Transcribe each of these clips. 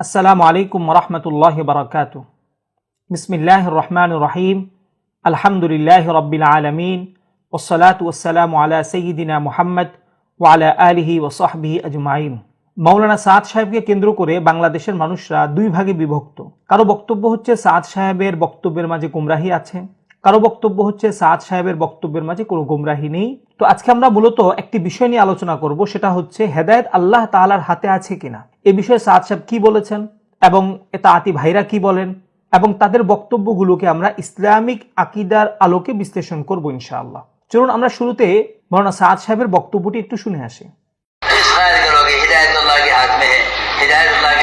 আসসালামু আলাইকুম রহমতুল্লাহ বারকাত। বিসমিল্লাহ রহমান রহিম। আলহামদুলিল্লাহ রব্বিল আলমিন। ওসলাত ওসালাম আলা সঈদিনা মুহাম্মদ ওয়ালা আলিহি ও সাহবিহি আজমাইন। মৌলানা সাদ সাহেবকে কেন্দ্র করে বাংলাদেশের মানুষরা দুই ভাগে বিভক্ত। কারও বক্তব্য হচ্ছে সাদ সাহেবের বক্তব্যের মাঝে গুমরাহি আছে কারো বক্তব্য হচ্ছে সাদ সাহেবের বক্তব্যের মাঝে কোনো গুমরাহি নেই তো আজকে আমরা মূলত একটি বিষয় নিয়ে আলোচনা করব সেটা হচ্ছে হেদায়েত আল্লাহ তাআলার হাতে আছে কিনা এ বিষয়ে সাদ সাহেব কি বলেছেন এবং এটা আতি ভাইরা কি বলেন এবং তাদের বক্তব্যগুলোকে আমরা ইসলামিক আকিদার আলোকে বিশ্লেষণ করব ইনশাআল্লাহ চলুন আমরা শুরুতে মৌলানা সাদ সাহেবের বক্তব্যটি একটু শুনে আসি इस ख्याल करोगे हिदायत अल्लाह के हाथ में है हिदायत अल्लाह के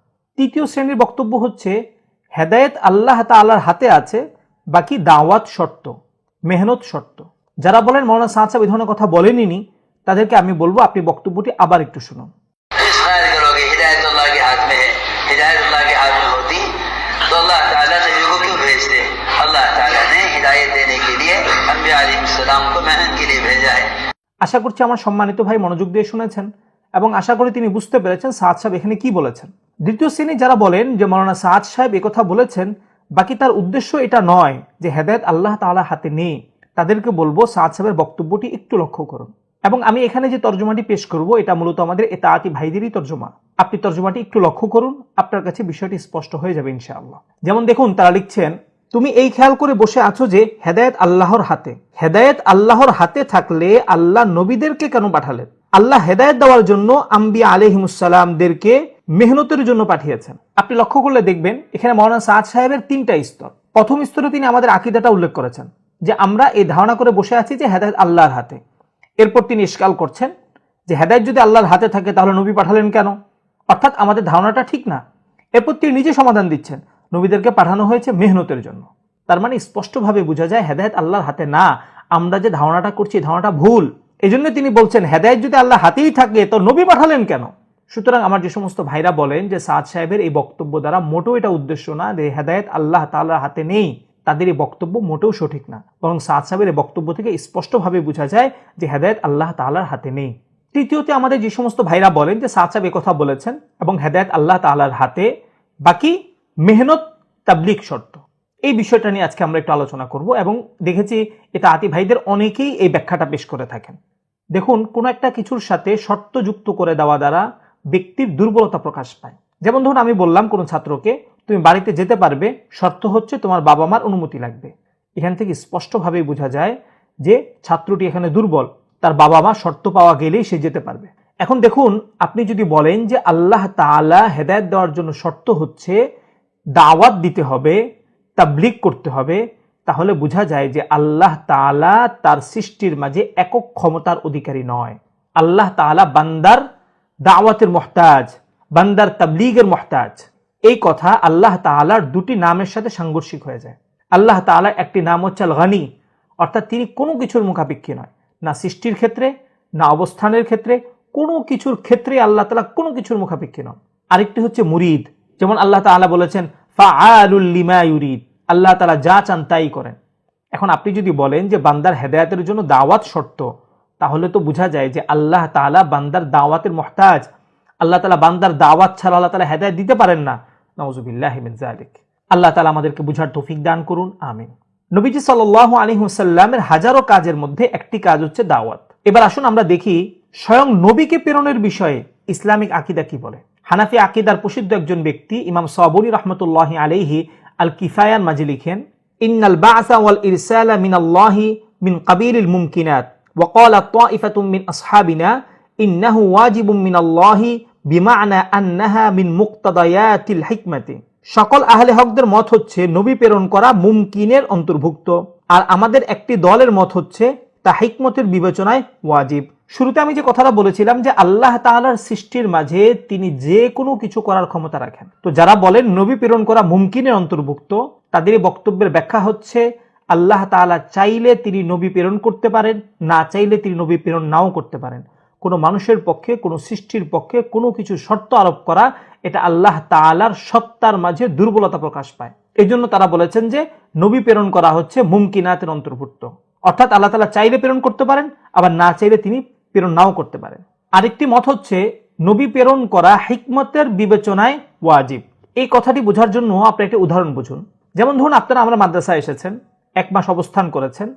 তৃতীয় শ্রেণির বক্তব্য হচ্ছে হেদায়েত আল্লাহ তাল্লাহর হাতে আছে বাকি দাওয়াত শর্ত মেহনত শর্ত। যারা বলেন মৌলানা সাহা সাহেব ধরনের কথা বলেনি তাদেরকে আমি বলব আপনি বক্তব্যটি আবার একটু শুনুন। আশা করছি আমার সম্মানিত ভাই মনোযোগ দিয়ে শুনেছেন এবং আশা করি তিনি বুঝতে পেরেছেন সাহাদ সাহেব এখানে কি বলেছেন। দ্বিতীয় শ্রেণি যারা বলেন যে মৌলানা সাদ সাহেব কথা বলেছেন, বাকি তার উদ্দেশ্য এটা নয় যে হেদায়ত আল্লাহ তাআলা হাতে নেই। তাদেরকে বলব সাদ সাহেবের বক্তব্যটি একটু লক্ষ্য করুন। এবং আমি এখানে যে তর্জমাটি পেশ করব, এটা মূলত আমাদের এ এতাআতি ভাইদেরই তর্জমা। আপনি তর্জমাটি একটু লক্ষ্য করুন, আপনার কাছে বিষয়টি স্পষ্ট হয়ে যাবে ইনশাআল্লাহ। যেমন দেখুন, তারা লিখছেন, তুমি এই খেয়াল করে বসে আছো যে হেদায়েত আল্লাহর হাতে। হেদায়েত আল্লাহর হাতে থাকলে আল্লাহ নবীদেরকে কেন পাঠালেন? আল্লাহ হেদায়েত দেওয়ার জন্য আম্বিয়া আলহিমুসাল্লামদেরকে মেহনতের জন্য পাঠিয়েছেন। আপনি লক্ষ্য করলে দেখবেন, এখানে মৌলানা সাদ সাহেবের তিনটা স্তর। প্রথম স্তরে তিনি আমাদের আকিদাটা উল্লেখ করেছেন যে আমরা এই ধারণা করে বসে আছি যে হেদায়েত আল্লাহর হাতে। এরপর তিনি ইস্কাল করছেন যে হেদায়েত যদি আল্লাহর হাতে থাকে তাহলে নবী পাঠালেন কেন? অর্থাৎ আমাদের ধারণাটা ঠিক না। এরপর তিনি নিজে সমাধান দিচ্ছেন, নবীদেরকে পাঠানো হয়েছে মেহনতের জন্য। তার মানে স্পষ্টভাবে বোঝা যায় হেদায়ত আল্লাহর হাতে না। আমরা যে ধারণাটা করছি ধারণাটা ভুল। এই জন্য তিনি বলছেন, হেদায়ত যদি আল্লাহ হাতেই থাকে, তো নবী পাঠালেন কেন? সুতরাং আমার যে সমস্ত ভাইরা বলেন যে সাদ সাহেবের এই বক্তব্য দ্বারা মোটেও এটা উদ্দেশ্য না যে হেদায়ত আল্লাহ তাল্লাহর হাতে নেই। তাদের এই বক্তব্য মোটেও সঠিক না। বরং সাদ সাহেবের এই বক্তব্য থেকে স্পষ্টভাবে বোঝা যায় যে হেদায়ত আল্লাহ তাল্লাহর হাতে নেই। তৃতীয়তে আমাদের যে সমস্ত ভাইরা বলেন যে সাদ সাহেব কথা বলেছেন এবং হেদায়ত আল্লাহ তাল্লাহর হাতে, বাকি মেহনত তাবলিক শর্ত। এই বিষয়টা নিয়ে আজকে আমরা একটু আলোচনা করব এবং দেখেছি এটা আতি ভাইদের অনেকেই এই ব্যাখ্যাটা পেশ করে থাকেন। দেখুন, কোনো একটা কিছুর সাথে শর্ত যুক্ত করে দেওয়া দ্বারা ব্যক্তির দুর্বলতা প্রকাশ পায়। যেমন ধরুন, আমি বললাম কোনো ছাত্রকে, তুমি বাড়িতে যেতে পারবে, শর্ত হচ্ছে তোমার বাবা মার অনুমতি লাগবে। এখান থেকে স্পষ্টভাবে বোঝা যায় যে ছাত্রটি এখানে দুর্বল, তার বাবা মা শর্ত পাওয়া গেলেই সে যেতে পারবে। এখন দেখুন, আপনি যদি বলেন যে আল্লাহ তাআলা হেদায়ত দেওয়ার জন্য শর্ত হচ্ছে দাওয়াত দিতে হবে তাবলিক করতে হবে তাহলে বোঝা যায় যে আল্লাহ তাআলা তার সৃষ্টির মাঝে একক ক্ষমতার অধিকারী নয়। আল্লাহ তাআলা বান্দার দাওয়াতের মহতাজ, বান্দার তাবলিগের মহতাজ। এই কথা আল্লাহ তাআলার দুটি নামের সাথে সাংঘর্ষিক হয়ে যায়। আল্লাহ তাআলার একটি নাম হচ্ছে আল গানি অর্থাৎ তিনি কোনো কিছুর মুখাপেক্ষী নয়। না সৃষ্টির ক্ষেত্রে, না অবস্থানের ক্ষেত্রে, কোনো কিছুর ক্ষেত্রে আল্লাহ তালা কোনো কিছুর মুখাপেক্ষী নন। আরেকটি হচ্ছে মুরিদ, যেমন আল্লাহ তাআলা বলেছেন ফা লিমা ইউরিদ। আল্লাহ তালা যা চান তাই করেন। এখন আপনি যদি বলেন যে বান্দার হেদায়াতের জন্য দাওয়াত শর্ত, তাহলে তো বোঝা যায় যে আল্লাহ তাআলা বান্দার দাওয়াতের মহতাজ। আল্লাহ তালা বান্দার দাওয়াত ছাড়া আল্লাহ তালা হেদায়ত দিতে পারেন না। নওয়াজুবিল্লাহ জালিক আল্লাহ তালা আমাদেরকে বুঝার তৌফিক দান করুন, আমিন। নবীজি সাল আলী হুসাল্লামের হাজারো কাজের মধ্যে একটি কাজ হচ্ছে দাওয়াত। এবার আসুন আমরা দেখি স্বয়ং নবীকে প্রেরণের বিষয়ে ইসলামিক আকিদা কি বলে। হানাফি আকিদার প্রসিদ্ধ একজন ব্যক্তি, ইমাম সাবুরি রহমতুল্লাহ আলাইহি আল কিফায়ান মাঝে লিখেন ইন্নাল বাসা ওয়াল ইরসালা মিন আল্লাহি মিন কাবিরিল মুমকিনাত وقال طائفة من أصحابنا إنه واجب من الله بمعنى أنها من مقتضيات الحكمة সকল আহলে হকদের মত হচ্ছে নবী প্রেরণ করা মুমকিনের অন্তর্ভুক্ত আর আমাদের একটি দলের মত হচ্ছে তা হিকমতের বিবেচনায় ওয়াজিব শুরুতে আমি যে কথাটা বলেছিলাম যে আল্লাহ তাআলার সৃষ্টির মাঝে তিনি যে কোনো কিছু করার ক্ষমতা রাখেন। তো যারা বলেন নবী প্রেরণ করা মুমকিনের অন্তর্ভুক্ত, তাদের বক্তব্যের ব্যাখ্যা হচ্ছে, আল্লাহ তাআলা চাইলে তিনি নবী প্রেরণ করতে পারেন, না চাইলে তিনি নবী প্রেরণ নাও করতে পারেন। কোনো মানুষের পক্ষে, কোনো সৃষ্টির পক্ষে কোনো কিছু শর্ত আরোপ করা, এটা আল্লাহ তাআলার সত্তার মাঝে দুর্বলতা প্রকাশ পায়। এই জন্য তারা বলেছেন যে নবী প্রেরণ করা হচ্ছে মুমকিনাতের অন্তর্ভুক্ত। অর্থাৎ আল্লাহ তাআলা চাইলে প্রেরণ করতে পারেন, আবার না চাইলে তিনি প্রেরণ নাও করতে পারেন আরেকটি মত হচ্ছে, নবী প্রেরণ করা হিকমতের বিবেচনায় ওয়াজিব। এই কথাটি বোঝার জন্য আপনি একটি উদাহরণ বুঝুন। যেমন ধরুন, আপনারা আমরা মাদ্রাসায় এসেছেন, এক মাস অবস্থান করেছেন।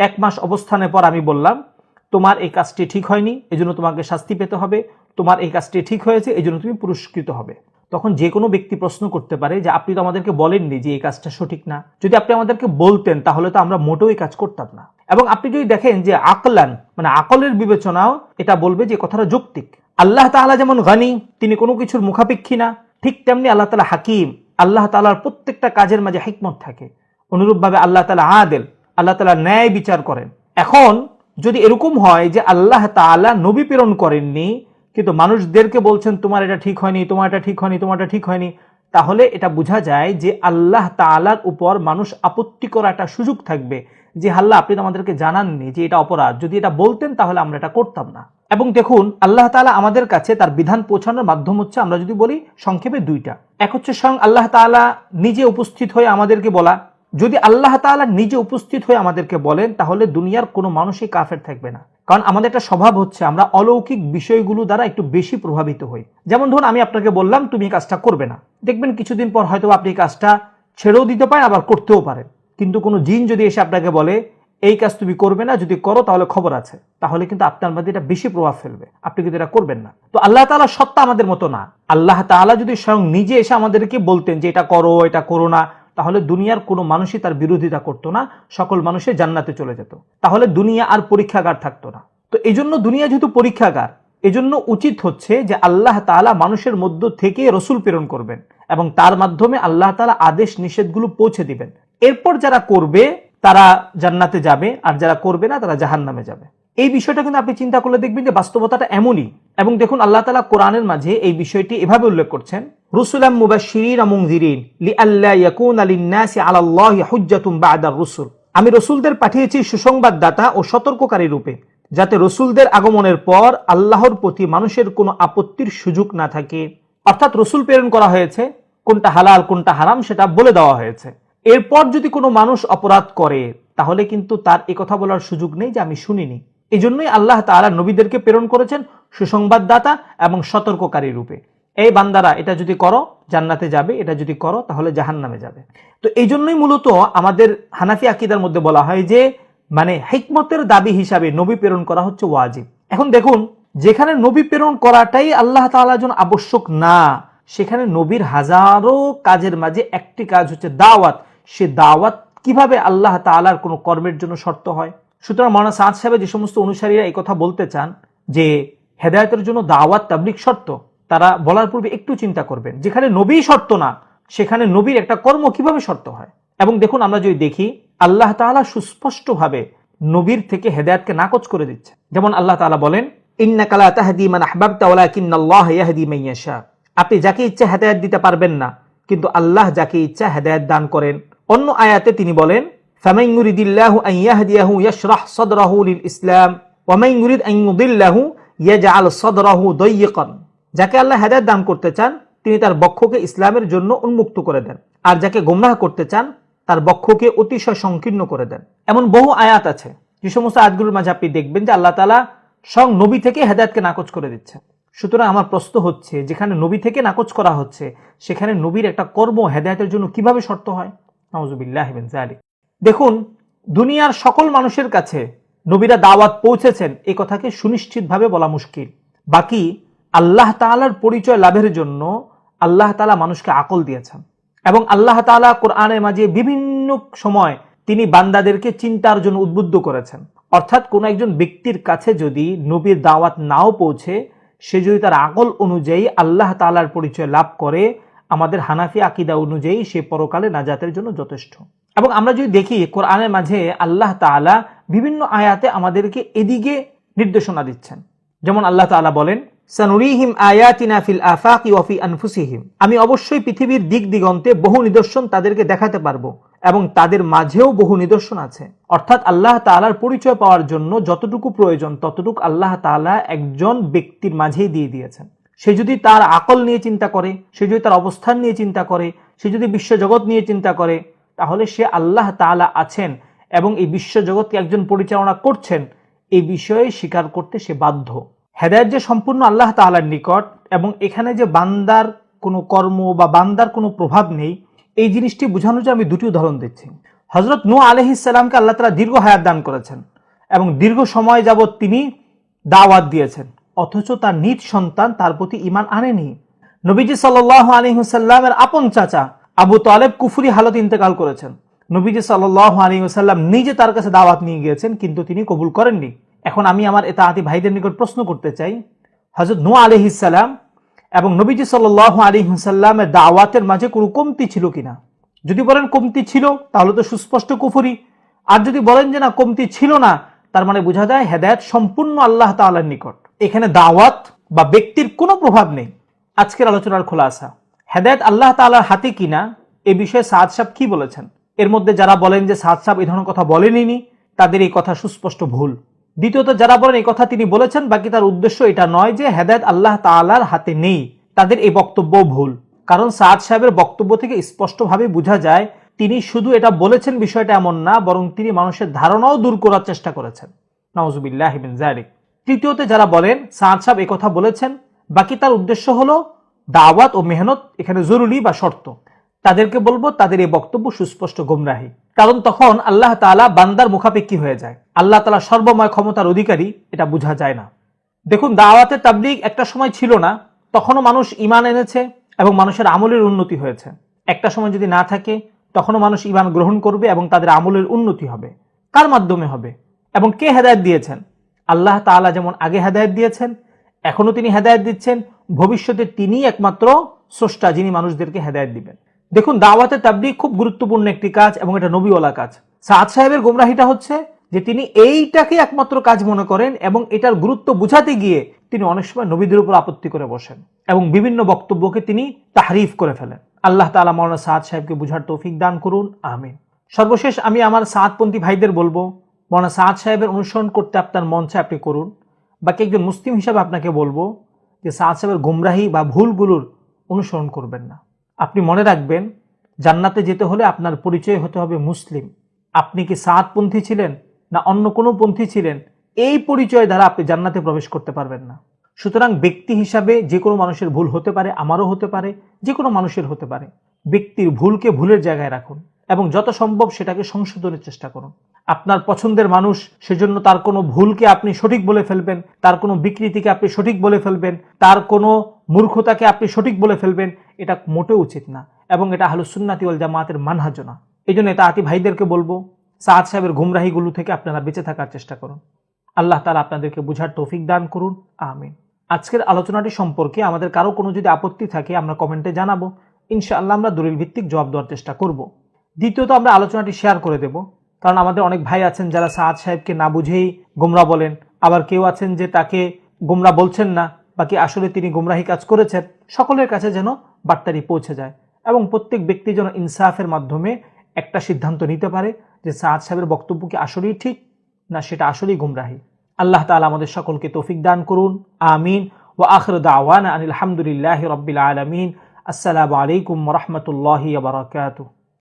এক মাস অবস্থানের পর আমি বললাম, তোমার এই কাজটি ঠিক হয়নি, এজন্য তোমাকে শাস্তি পেতে হবে। তোমার এই কাজটি ঠিক হয়েছে, এজন্য তুমি পুরস্কৃত হবে। তখন যে কোনো ব্যক্তি প্রশ্ন করতে পারে যে, আপনি তো আমাদেরকে বলেননি যে এই কাজটা সঠিক না। যদি আপনি আমাদেরকে বলতেন, তাহলে তো আমরা মোটেও এই কাজ করতাম না। এবং আপনি যদি দেখেন যে আকলান মানে আকলের বিবেচনাও এটা বলবে যে কথাটা যৌক্তিক। আল্লাহ তাআলা যেমন গানি তিনি কোনো কিছুর মুখাপেক্ষী না, ঠিক তেমনি আল্লাহ তালা হাকিম। আল্লাহ তাআলার প্রত্যেকটা কাজের মাঝে হিকমত থাকে। অনুরূপভাবে আল্লাহ তালা আদেল, আল্লাহ তালা ন্যায় বিচার করেন। এখন যদি এরকম হয় যে আল্লাহ তাআলা নবী প্রেরণ করেননি, কিন্তু মানুষদেরকে বলছেন, তোমার এটা ঠিক হয়নি, তোমার এটা ঠিক হয়নি, তোমার এটা ঠিক হয়নি, তাহলে এটা বোঝা যায় যে আল্লাহ তাআলার উপর মানুষ আপত্তি করা একটা সুযোগ থাকবে। যে হাল্লা আপনি আমাদেরকে জানাননি যে এটা অপরাধ। যদি এটা বলতেন, তাহলে আমরা এটা করতাম না। এবং দেখুন, আল্লাহ তাআলা আমাদের কাছে তার বিধান পৌঁছানোর মাধ্যম হচ্ছে, আমরা যদি বলি, সংক্ষেপে দুইটা। এক হচ্ছে স্বয়ং আল্লাহ তাআলা নিজে উপস্থিত হয়ে আমাদেরকে বলা। যদি আল্লাহ তাআলা নিজে উপস্থিত হয়ে আমাদেরকে বলেন, তাহলে দুনিয়ার কোনো মানুষই কাফের থাকবে না। কারণ আমাদের একটা স্বভাব হচ্ছে, আমরা অলৌকিক বিষয়গুলো দ্বারা একটু বেশি প্রভাবিত হই। যেমন ধরুন, আমি আপনাকে বললাম, তুমি কাজটা করবে না। দেখবেন, কিছুদিন পর হয়তো আপনি কাজটা ছেড়েও দিতে পারেন, আবার করতেও পারেন। কিন্তু কোনো জিন যদি এসে আপনাকে বলে, এই কাজ তুমি করবে না, যদি করো তাহলে খবর আছে। তাহলে কিন্তু আপনার মধ্যে এটা বেশি প্রভাব ফেলবে। আপনি কিন্তু এটা করবেন না। তো আল্লাহ তাআলা সত্তা আমাদের মতো না। আল্লাহ তাআলা যদি স্বয়ং নিজে এসে আমাদেরকে বলতেন যে, এটা করো এটা করো না, তাহলে দুনিয়ার কোনো মানুষই তার বিরোধিতা করতো না। সকল মানুষের জান্নাতে চলে যেত। তাহলে দুনিয়া আর পরীক্ষাগার থাকতো না। তো এই জন্য দুনিয়া যেহেতু পরীক্ষাগার, এজন্য উচিত হচ্ছে যে আল্লাহ তাআলা মানুষের মধ্য থেকে রসুল প্রেরণ করবেন এবং তার মাধ্যমে আল্লাহ তাআলা আদেশ নিষেধগুলো পৌঁছে দিবেন। এরপর যারা করবে, তারা জান্নাতে যাবে, আর যারা করবে না, তারা জাহান্নামে যাবে। এই বিষয়টা কিন্তু আপনি চিন্তা করলে দেখবেন যে বাস্তবতাটা এমনই। এবং দেখুন, আল্লাহ তালা কোরআনের মাঝে এই বিষয়টি এভাবে উল্লেখ করছেন রুসুলাম মুবাশশিরিন ওয়া মুনযিরিন লিআল্লা ইয়াকুনা লিন-নাসি আলাল্লাহি হুজ্জাতুন বা'দার রুসুল। আমি রসুলদের পাঠিয়েছি সুসংবাদদাতা ও সতর্ককারী রূপে, যাতে রসুলদের আগমনের পর আল্লাহর প্রতি মানুষের কোনো আপত্তির সুযোগ না থাকে। অর্থাৎ রসুল প্রেরণ করা হয়েছে, কোনটা হালাল, কোনটা হারাম সেটা বলে দেওয়া হয়েছে। এরপর যদি কোনো মানুষ অপরাধ করে, তাহলে কিন্তু তার কথা বলার সুযোগ নেই যে আমি শুনিনি। এই জন্যই আল্লাহ তাআলা নবীদেরকে প্রেরণ করেছেন সুসংবাদদাতা এবং সতর্ককারী রূপে। এই বান্দারা, এটা যদি করো, জান্নাতে যাবে, এটা যদি করো, তাহলে জাহান্নামে যাবে। তো এই জন্যই মূলত আমাদের হানাফি আকিদার মধ্যে বলা হয় যে মানে হিকমতের দাবি হিসাবে নবী প্রেরণ করা হচ্ছে ওয়াজিব। এখন দেখুন, যেখানে নবী প্রেরণ করাটাই আল্লাহ তাআলার জন্য আবশ্যক না, সেখানে নবীর হাজারো কাজের মাঝে একটি কাজ হচ্ছে দাওয়াত। সে দাওয়াত কীভাবে আল্লাহ তাআলার কোনো কর্মের জন্য শর্ত হয়? সুতরাং মাওলানা সাদ সাহেব যে সমস্ত অনুসারীরা এই কথা বলতে চান যে হেদায়তের জন্য দাওয়াত তাবলিক শর্ত, তারা বলার পূর্বে একটু চিন্তা করবেন। যেখানে নবী শর্ত না, সেখানে নবীর একটা কর্ম কীভাবে শর্ত হয়? এবং দেখুন আমরা যদি দেখি, আল্লাহ তাআলা সুস্পষ্টভাবে নবীর থেকে হেদায়তকে নাকচ করে দিচ্ছে যেমন আল্লাহ তাআলা বলেন মান মান আপনি যাকে ইচ্ছা হেদায়েত দিতে পারবেন না কিন্তু আল্লাহ যাকে ইচ্ছা হেদায়েত দান করেন। অন্য আয়াতে তিনি বলেন যাকে আল্লাহ হেদায়েত দান করতে চান, তিনি তার বক্ষকে ইসলামের জন্য উন্মুক্ত করে দেন। আর যাকে গোমরাহ করতে চান, তার বক্ষকে অতিশয় সংকীর্ণ করে দেন। এমন বহু আয়াত আছে, যে সমস্ত আয়াতগুলোর মাঝে আপনি দেখবেন যে আল্লাহ তালা সং নবী থেকে হেদায়েতকে নাকচ করে দিচ্ছে সুতরাং আমার প্রশ্ন হচ্ছে, যেখানে নবী থেকে নাকচ করা হচ্ছে, সেখানে নবীর একটা কর্ম হেদায়তের জন্য কীভাবে শর্ত হয়? নওয়াজুবিল্লাহ জালিক দেখুন, দুনিয়ার সকল মানুষের কাছে নবীরা দাওয়াত পৌঁছেছেন এই কথাকে সুনিশ্চিতভাবে বলা মুশকিল। বাকি, আল্লাহ তাআলার পরিচয় লাভের জন্য আল্লাহ তালা মানুষকে আকল দিয়েছেন। এবং আল্লাহ তাআলা কোরআনের মাঝে বিভিন্ন সময় তিনি বান্দাদেরকে চিন্তার জন্য উদ্বুদ্ধ করেছেন। অর্থাৎ কোনো একজন ব্যক্তির কাছে যদি নবীর দাওয়াত নাও পৌঁছে সে যদি তার আকল অনুযায়ী আল্লাহ তাআলার পরিচয় লাভ করে, আমাদের হানাফি আকিদা অনুযায়ী সে পরকালে নাজাতের জন্য যথেষ্ট। এবং আমরা যদি দেখি, কোরআনের মাঝে আল্লাহ তাআলা বিভিন্ন আয়াতে আমাদেরকে এদিকে নির্দেশনা দিচ্ছেন। যেমন আল্লাহ তাআলা বলেন, সানুরিহিম আয়াতিনা ফিল আফাকি আনফুসিহিম। আমি অবশ্যই পৃথিবীর দিক দিগন্তে বহু নিদর্শন তাদেরকে দেখাতে পারব। এবং তাদের মাঝেও বহু নিদর্শন আছে। অর্থাৎ আল্লাহ তাআলার পরিচয় পাওয়ার জন্য যতটুকু প্রয়োজন, ততটুকু আল্লাহ তাআলা একজন ব্যক্তির মাঝেই দিয়ে দিয়েছেন। সে যদি তার আকল নিয়ে চিন্তা করে, সে যদি তার অবস্থান নিয়ে চিন্তা করে, সে যদি বিশ্বজগৎ নিয়ে চিন্তা করে, তাহলে সে আল্লাহ তাআলা আছেন এবং এই বিশ্বজগৎকে একজন পরিচালনা করছেন এই বিষয়ে স্বীকার করতে সে বাধ্য। হেদায়ত যে সম্পূর্ণ আল্লাহ তাআলার নিকট এবং এখানে যে বান্দার কোনো কর্ম বা বান্দার কোনো প্রভাব নেই এই জিনিসটি বোঝানোর জন্য আমি দুটি উদাহরণ দিচ্ছি। হজরত নু আলহিসাল্লামকে আল্লাহ তালা দীর্ঘ হায়াত দান করেছেন এবং দীর্ঘ সময় যাবৎ তিনি দাওয়াত দিয়েছেন, অথচ তার নিজ সন্তান তার প্রতি ইমান আনেনি। নবীজি সাল্লাহ আলহিহসাল্লামের আপন চাচা আবু তালেব কুফুরি হালত ইন্তেকাল করেছেন। নবীজি সাল্লাহ আলহিহসাল্লাম নিজে তার কাছে দাওয়াত নিয়ে গিয়েছেন, কিন্তু তিনি কবুল করেননি। এখন আমি আমার এটা আতি ভাইদের নিকট প্রশ্ন করতে চাই হজরত নু আলহিসাল্লাম এবং নবীজি সাল্লাহ আলহিহসাল্লামের দাওয়াতের মাঝে কোনো কমতি ছিল কিনা? যদি বলেন কমতি ছিল, তাহলে তো সুস্পষ্ট কুফুরি। আর যদি বলেন যে না, কমতি ছিল না, তার মানে বোঝা যায় হেদায়ত সম্পূর্ণ আল্লাহ তাআলার নিকট। এখানে দাওয়াত বা ব্যক্তির কোনো প্রভাব নেই। আজকের আলোচনার খোলাসা। হেদায়ত আল্লাহ তাআলার হাতে কিনা, এ বিষয়ে সাদ সাহেব কি বলেছেন? এর মধ্যে যারা বলেন যে সাদ সাহেব এই ধরনের কথা বলেনি তাদের এই কথা সুস্পষ্ট ভুল। দ্বিতীয়ত, যারা বলেন এই কথা তিনি বলেছেন, বাকি তার উদ্দেশ্য এটা নয় যে হেদায়ত আল্লাহ তাআলার হাতে নেই। তাদের এই বক্তব্য ভুল। কারণ সাদ সাহেবের বক্তব্য থেকে স্পষ্টভাবে বোঝা যায়, তিনি শুধু এটা বলেছেন বিষয়টা এমন না, বরং তিনি মানুষের ধারণাও দূর করার চেষ্টা করেছেন। নওয়াজুবিল্লাহ বিন জারিক তৃতীয়তে, যারা বলেন সাদ সাহেব কথা বলেছেন, বাকি তার উদ্দেশ্য হলো দাওয়াত ও মেহনত এখানে জরুরি বা শর্ত। তাদেরকে বলব, তাদের এই বক্তব্য সুস্পষ্ট গোমরাহী। কারণ তখন আল্লাহ তাআলা বান্দার মুখাপেক্ষী হয়ে যায়। আল্লাহ তাআলা সর্বময় ক্ষমতার অধিকারী, এটা বোঝা যায় না। দেখুন দাওয়াতের তাবলিগ একটা সময় ছিল না, তখনও মানুষ ইমান এনেছে এবং মানুষের আমলের উন্নতি হয়েছে। একটা সময় যদি না থাকে, তখনও মানুষ ইমান গ্রহণ করবে এবং তাদের আমলের উন্নতি হবে। কার মাধ্যমে হবে? এবং কে হেদায়ত দিয়েছেন? আল্লাহ তাআলা যেমন আগে হেদায়ত দিয়েছেন এখনও তিনি হেদায়ত দিচ্ছেন। ভবিষ্যতে তিনি একমাত্র স্রষ্টা যিনি মানুষদেরকে হেদায়ত দিবেন। দেখুন, দাওয়াতে তাবলিগ খুব গুরুত্বপূর্ণ একটি কাজ এবং এটা নবীওয়ালা কাজ। সাদ সাহেবের গোমরাহিটা হচ্ছে যে তিনি এইটাকে একমাত্র কাজ মনে করেন এবং এটার গুরুত্ব বুঝাতে গিয়ে তিনি অনেক সময় নবীদের উপর আপত্তি করে বসেন এবং বিভিন্ন বক্তব্যকে তিনি তাহরিফ করে ফেলেন। আল্লাহ তালা মৌলানা সাদ সাহেবকে বুঝার তৌফিক দান করুন, আমিন। সর্বশেষ আমি আমার সাদপন্থী ভাইদের বলব, মৌলানা সাদ সাহেবের অনুসরণ করতে আপনার মঞ্চে আপনি করুন। বাকি একজন মুসলিম হিসাবে আপনাকে বলব যে সাদ সাহেবের গুমরাহি বা ভুলগুলোর অনুসরণ করবেন না। আপনি মনে রাখবেন, জান্নাতে যেতে হলে আপনার পরিচয় হতে হবে মুসলিম। আপনি কি সাতপন্থী ছিলেন না অন্য কোনো পন্থী ছিলেন? এই পরিচয় দ্বারা আপনি জান্নাতে প্রবেশ করতে পারবেন না। সুতরাং ব্যক্তি হিসাবে যে কোনো মানুষের ভুল হতে পারে, আমারও হতে পারে, যে কোনো মানুষের হতে পারে। ব্যক্তির ভুলকে ভুলের জায়গায় রাখুন এবং যত সম্ভব সেটাকে সংশোধনের চেষ্টা করুন। আপনার পছন্দের মানুষ, সেজন্য তার কোনো ভুলকে আপনি সঠিক বলে ফেলবেন, তার কোনো বিকৃতিকে আপনি সঠিক বলে ফেলবেন, তার কোনো মূর্খতাকে আপনি সঠিক বলে ফেলবেন, এটা মোটেও উচিত না। এবং এটা হালুসুন্নাতি ওয়াল জামাতের মানহাজ না। এই জন্য এটা আতি ভাইদেরকে বলব, সাদ সাহেবের গুমরাহিগুলো থেকে আপনারা বেঁচে থাকার চেষ্টা করুন। আল্লাহ তালা আপনাদেরকে বুঝার তৌফিক দান করুন। আমিন। আজকের আলোচনাটি সম্পর্কে আমাদের কারও কোনো যদি আপত্তি থাকে, আমরা কমেন্টে জানাব। ইনশাআল্লাহ আমরা দলিল ভিত্তিক জবাব দেওয়ার চেষ্টা করব। দ্বিতীয়ত আমরা আলোচনাটি শেয়ার করে দেব। কারণ আমাদের অনেক ভাই আছেন যারা সাদ সাহেবকে না বুঝেই গোমরা বলেন। আবার কেউ আছেন যে তাকে গোমরা বলছেন না, বাকি আসলে তিনি গুমরাহি কাজ করেছেন। সকলের কাছে যেন বার্তাটি পৌঁছে যায় এবং প্রত্যেক ব্যক্তি যেন ইনসাফের মাধ্যমে একটা সিদ্ধান্ত নিতে পারে যে সাদ সাহেবের বক্তব্য কি আসলেই ঠিক না সেটা আসলেই গুমরাহি। আল্লাহ তালা আমাদের সকলকে তৌফিক দান করুন। আমিন। ও আখর দাওয়ান আনিল হামদুলিল্লাহ রবিল আলমিন। আসসালামু আলাইকুম রহমতুল্লাহ বারকাতুহ।